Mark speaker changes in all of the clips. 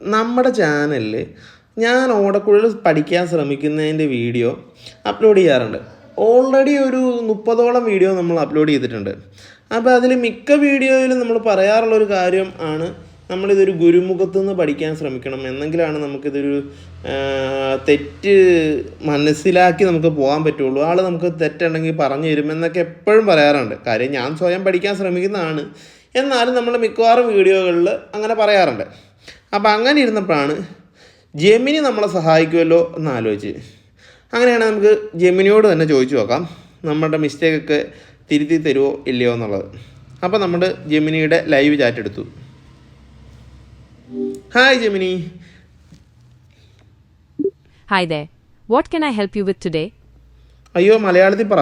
Speaker 1: നമ്മുടെ ചാനലിൽ ഞാൻ ഓടക്കുഴൽ പഠിക്കാൻ ശ്രമിക്കുന്നതിന്റെ വീഡിയോ അപ്ലോഡ് ചെയ്യാറുണ്ട്. ഓൾറെഡി ഒരു മുപ്പതോളം വീഡിയോ നമ്മൾ അപ്ലോഡ് ചെയ്തിട്ടുണ്ട്. അപ്പോൾ അതിൽ മിക്ക വീഡിയോയിലും നമ്മൾ പറയാറുള്ളൊരു കാര്യം ആണ് നമ്മളിതൊരു ഗുരുമുഖത്തു നിന്ന് പഠിക്കാൻ ശ്രമിക്കണം. എന്നെങ്കിലാണ് നമുക്കിതൊരു തെറ്റ് മനസ്സിലാക്കി നമുക്ക് പോകാൻ പറ്റുള്ളൂ. ആൾ നമുക്ക് തെറ്റുണ്ടെങ്കിൽ പറഞ്ഞു തരും എന്നൊക്കെ എപ്പോഴും പറയാറുണ്ട്. കാര്യം ഞാൻ സ്വയം പഠിക്കാൻ ശ്രമിക്കുന്നതാണ്. എന്നാലും നമ്മൾ മിക്കവാറും വീഡിയോകളിൽ അങ്ങനെ പറയാറുണ്ട്. അപ്പോൾ അങ്ങനെ ഇരുന്നപ്പോഴാണ് ജെമിനി നമ്മളെ സഹായിക്കുമല്ലോ എന്ന് ആലോചിച്ച്. അങ്ങനെയാണ് നമുക്ക് ജെമിനിയോട് തന്നെ ചോദിച്ചു നോക്കാം നമ്മുടെ മിസ്റ്റേക്കൊക്കെ തിരുത്തി തരുമോ ഇല്ലയോ എന്നുള്ളത്. അപ്പോൾ നമ്മൾ ജെമിനിയുടെ ലൈവ് ചാറ്റ് എടുത്തു. Hi Gemini.
Speaker 2: Hi there what can I help you with today
Speaker 1: അയ്യോ മലയാളത്തിൽ പറ.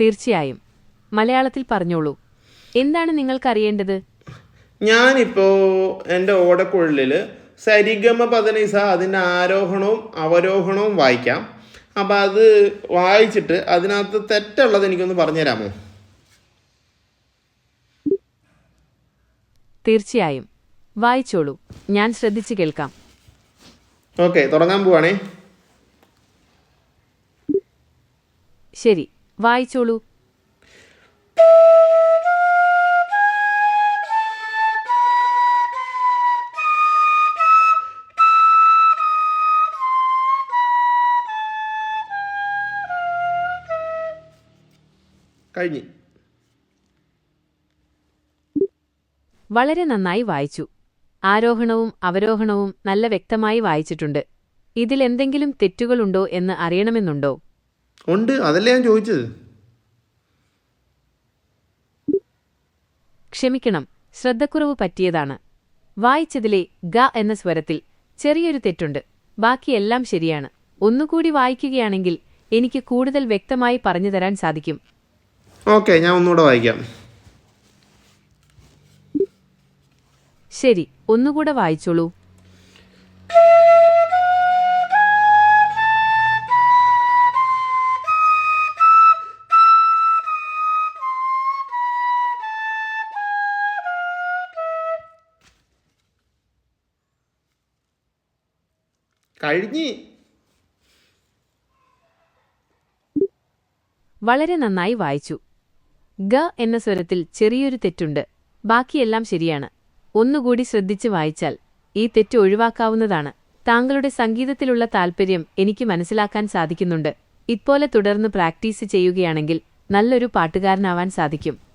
Speaker 2: തീർച്ചയായും. മലയാളത്തിൽ പറഞ്ഞോളൂ. എന്താണ് നിങ്ങൾക്ക് നിങ്ങൾക്കറിയേണ്ടത്?
Speaker 1: ഞാനിപ്പോൾ എന്റെ ഓടക്കുഴലിൽ സരിഗമ പദനിസ അതിന്റെ ആരോഹണവും അവരോഹണവും വായിക്കാം. അപ്പോൾ അത് വായിച്ചിട്ട് അതിനകത്ത് തെറ്റുള്ളത് എനിക്കൊന്ന് പറഞ്ഞു തരാമോ
Speaker 2: തീർച്ചയായും. വായിച്ചോളൂ. ഞാൻ ശ്രദ്ധിച്ചു കേൾക്കാം.
Speaker 1: ഓക്കെ തുടങ്ങാൻ പോവാണേ.
Speaker 2: ശരി. വായിച്ചോളൂ.
Speaker 1: കഴിഞ്ഞ്.
Speaker 2: വളരെ നന്നായി വായിച്ചു. ആരോഹണവും അവരോഹണവും നല്ല വ്യക്തമായി വായിച്ചിട്ടുണ്ട്. ഇതിൽ എന്തെങ്കിലും തെറ്റുകളുണ്ടോ എന്ന് അറിയണമെന്നുണ്ടോ?
Speaker 1: ഉണ്ട്. അതല്ലേ ഞാൻ ചോദിച്ചത്?
Speaker 2: ക്ഷമിക്കണം. ശ്രദ്ധക്കുറവ് പറ്റിയതാണ്. വായിച്ചതിലെ ഗ എന്ന സ്വരത്തിൽ ചെറിയൊരു തെറ്റുണ്ട്. ബാക്കിയെല്ലാം ശരിയാണ്. ഒന്നുകൂടി വായിക്കുകയാണെങ്കിൽ എനിക്ക് കൂടുതൽ വ്യക്തമായി പറഞ്ഞുതരാൻ സാധിക്കും.
Speaker 1: ഓക്കെ ഞാൻ ഒന്നുകൂടെ വായിക്കാം.
Speaker 2: ശരി ഒന്നുകൂടെ വായിച്ചോളൂ.
Speaker 1: കഴിഞ്ഞ്.
Speaker 2: വളരെ നന്നായി വായിച്ചു. ഗ എന്ന സ്വരത്തിൽ ചെറിയൊരു തെറ്റുണ്ട്. ബാക്കിയെല്ലാം ശരിയാണ്. ഒന്നുകൂടി ശ്രദ്ധിച്ച് വായിച്ചാൽ ഈ തെറ്റ് ഒഴിവാക്കാവുന്നതാണ്. താങ്കളുടെ സംഗീതത്തിലുള്ള താൽപ്പര്യം എനിക്ക് മനസ്സിലാക്കാൻ സാധിക്കുന്നുണ്ട്. ഇപ്പോലെ തുടർന്ന് പ്രാക്ടീസ് ചെയ്യുകയാണെങ്കിൽ നല്ലൊരു പാട്ടുകാരനാവാൻ സാധിക്കും.